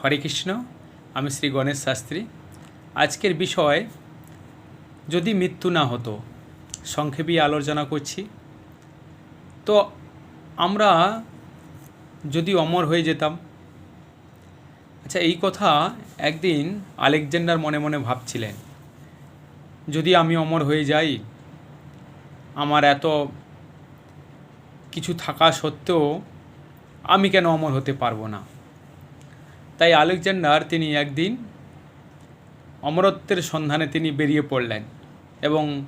হরে কৃষ্ণ, আমি শ্রী গণেশ শাস্ত্রী। আজকের বিষয়, যদি মৃত্যু না হতো, সংক্ষেপে আলোচনা করছি। তো আমরা যদি অমর হয়ে যেতাম আচ্ছা এই কথা একদিন আলেকজান্ডার মনে মনে ভাবছিলেন, যদি আমি অমর হয়ে যাই, আমার এত কিছু থাকা সত্ত্বেও আমি কেন অমর হতে পারব না? তাই আলেকজান্ডার তিনি একদিন অমরত্বের সন্ধানে তিনি বেরিয়ে পড়লেন এবং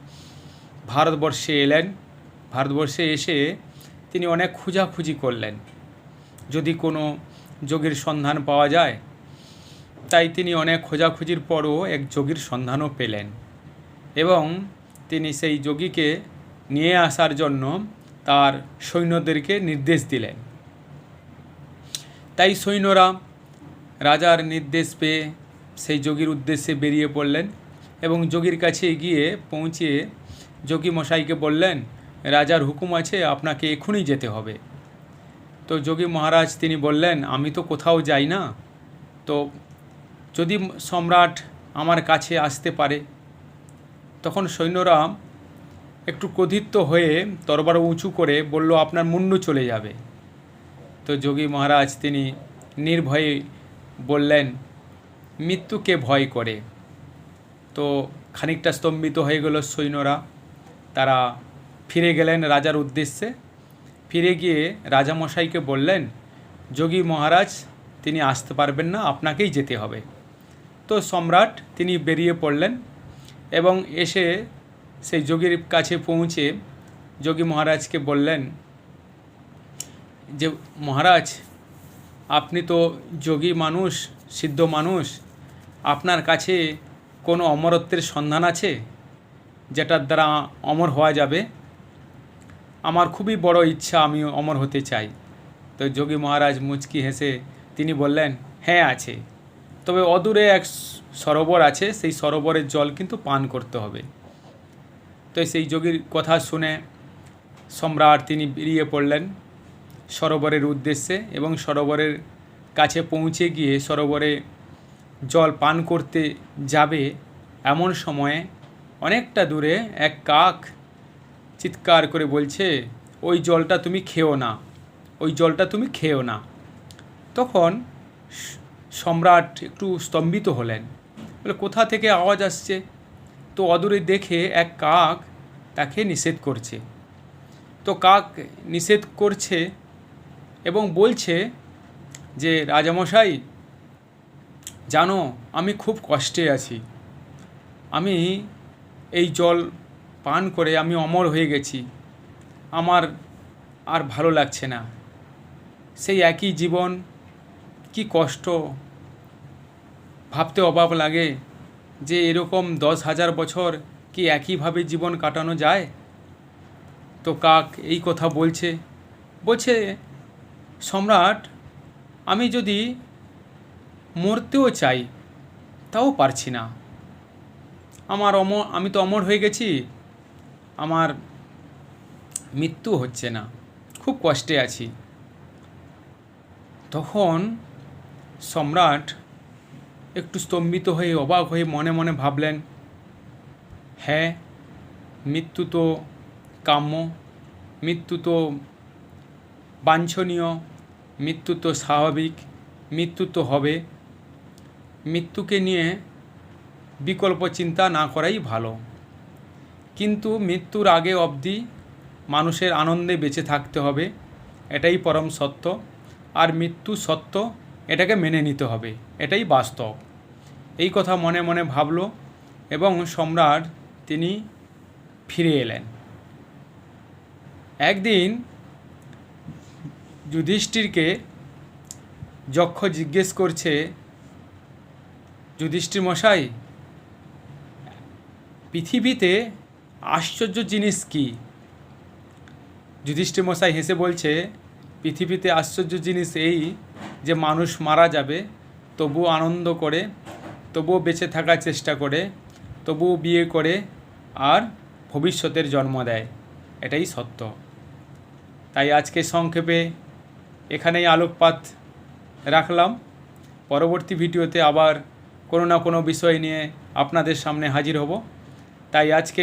ভারতবর্ষে এলেন। ভারতবর্ষে এসে তিনি অনেক খোঁজাখুঁজি করলেন। যদি কোনো যোগীর সন্ধান পাওয়া যায়, তাই তিনি অনেক খোঁজাখুঁজির পরও এক যোগীর সন্ধানও পেলেন এবং তিনি সেই যোগীকে নিয়ে আসার জন্য তার সৈন্যদেরকে নির্দেশ দিলেন। তাই সৈন্যরা রাজার নির্দেশ পেয়ে সেই যোগীর উদ্দেশ্যে বেরিয়ে পড়লেন এবং যোগীর কাছে গিয়ে পৌঁছে যোগী মশাইকে বললেন, রাজার হুকুম আছে, আপনাকে এখনই যেতে হবে। তো যোগী মহারাজ তিনি বললেন, আমি তো কোথাও যাই না। তো যদি সম্রাট আমার কাছে আসতে পারে। তখন সৈন্যরা একটু ক্রোধিত হয়ে তরবার উঁচু করে বলল, আপনার মুন্ডু চলে যাবে। তো যোগী মহারাজ তিনি নির্ভয়ে বললেন, মৃত্যুকে ভয় করে। তো খানিকটা স্তম্ভিত হয়ে গেল সৈন্যরা। তারা ফিরে গেলেন রাজার উদ্দেশ্যে। ফিরে গিয়ে রাজামশাইকে বললেন, যোগী মহারাজ, তিনি আসতে পারবেন না, আপনাকেই যেতে হবে। তো সম্রাট, তিনি বেরিয়ে পড়লেন এবং এসে সেই যোগীর কাছে পৌঁছে যোগী মহারাজকে বললেন যে, মহারাজ আপনি তো যোগী মানুষ, সিদ্ধ মানুষ। আপনার কাছে কোনো অমরত্বের সন্ধান আছে, যেটার দ্বারা অমর হওয়া যাবে? আমার খুবই বড় ইচ্ছা আমি অমর হতে চাই। তো যোগী মহারাজ মুচকি হেসে তিনি বললেন হ্যাঁ আছে। তবে অদূরে এক সরোবর আছে, সেই সরোবরের জল কিন্তু পান করতে হবে। তো সেই যোগীর কথা শুনে সম্রাট তিনি বেরিয়ে পড়লেন। সরোবরের উদ্দেশ্যে এবং সরোবরের কাছে পৌঁছে গিয়ে সরোবরে জল পান করতে যাবে এমন সময়ে অনেকটা দূরে এক কাক চিৎকার করে বলছে, ওই জলটা তুমি খেও না, ওই জলটা তুমি খেও না। তখন সম্রাট একটু স্তম্ভিত হলেন। বলে, কোথা থেকে আওয়াজ আসছে? তো অদূরে দেখে এক কাক তাকে নিষেধ করছে। তো কাক নিষেধ করছে এবং বলছে যে, রাজামশাই, জানো, আমি খুব কষ্টে আছি। আমি এই জল পান করে আমি অমর হয়ে গেছি। আমার আর ভালো লাগছে না। সেই একই জীবন কি কষ্ট। ভাবতে অভাব লাগে যে, এরকম দশ হাজার বছর কি একইভাবে জীবন কাটানো যায়? তো কাক এই কথা বলছে। বলছে সম্রাট, আমি যদি মরতেও চাই, তাও পারছি না। আমার অমর আমি তো অমর হয়ে গেছি, আমার মৃত্যু হচ্ছে না, খুব কষ্টে আছি। তখন সম্রাট একটু স্তম্ভিত হয়ে অবাক হয়ে মনে মনে ভাবলেন হ্যাঁ মৃত্যু তো কাম্য, মৃত্যু তো বাঞ্ছনীয়, মৃত্যু তো স্বাভাবিক, মৃত্যু তো হবে। মৃত্যুকে নিয়ে বিকল্প চিন্তা না করাই ভালো। কিন্তু মৃত্যুর আগে অবধি মানুষের আনন্দে বেঁচে থাকতে হবে, এটাই পরম সত্য। আর মৃত্যু সত্য, এটাকে মেনে নিতে হবে, এটাই বাস্তব। এই কথা মনে মনে ভাবল এবং সম্রাট তিনি ফিরে এলেন। একদিন যুধিষ্ঠিরকে যক্ষ জিজ্ঞেস করছে, যুধিষ্ঠির মশাই, পৃথিবীতে আশ্চর্য জিনিস কি? যুধিষ্ঠির মশাই হেসে বলছে, পৃথিবীতে আশ্চর্য জিনিস এই যে মানুষ মারা যাবে তবু আনন্দ করে, তবুও বেঁচে থাকার চেষ্টা করে, তবুও বিয়ে করে আর ভবিষ্যতের জন্ম দেয়। এটাই সত্য। তাই আজকে সংক্ষেপে এখানেই আলোকপাত রাখলাম। পরবর্তী ভিডিওতে আবার কোনো না কোনো বিষয় নিয়ে আপনাদের সামনে হাজির হব। তাই আজকে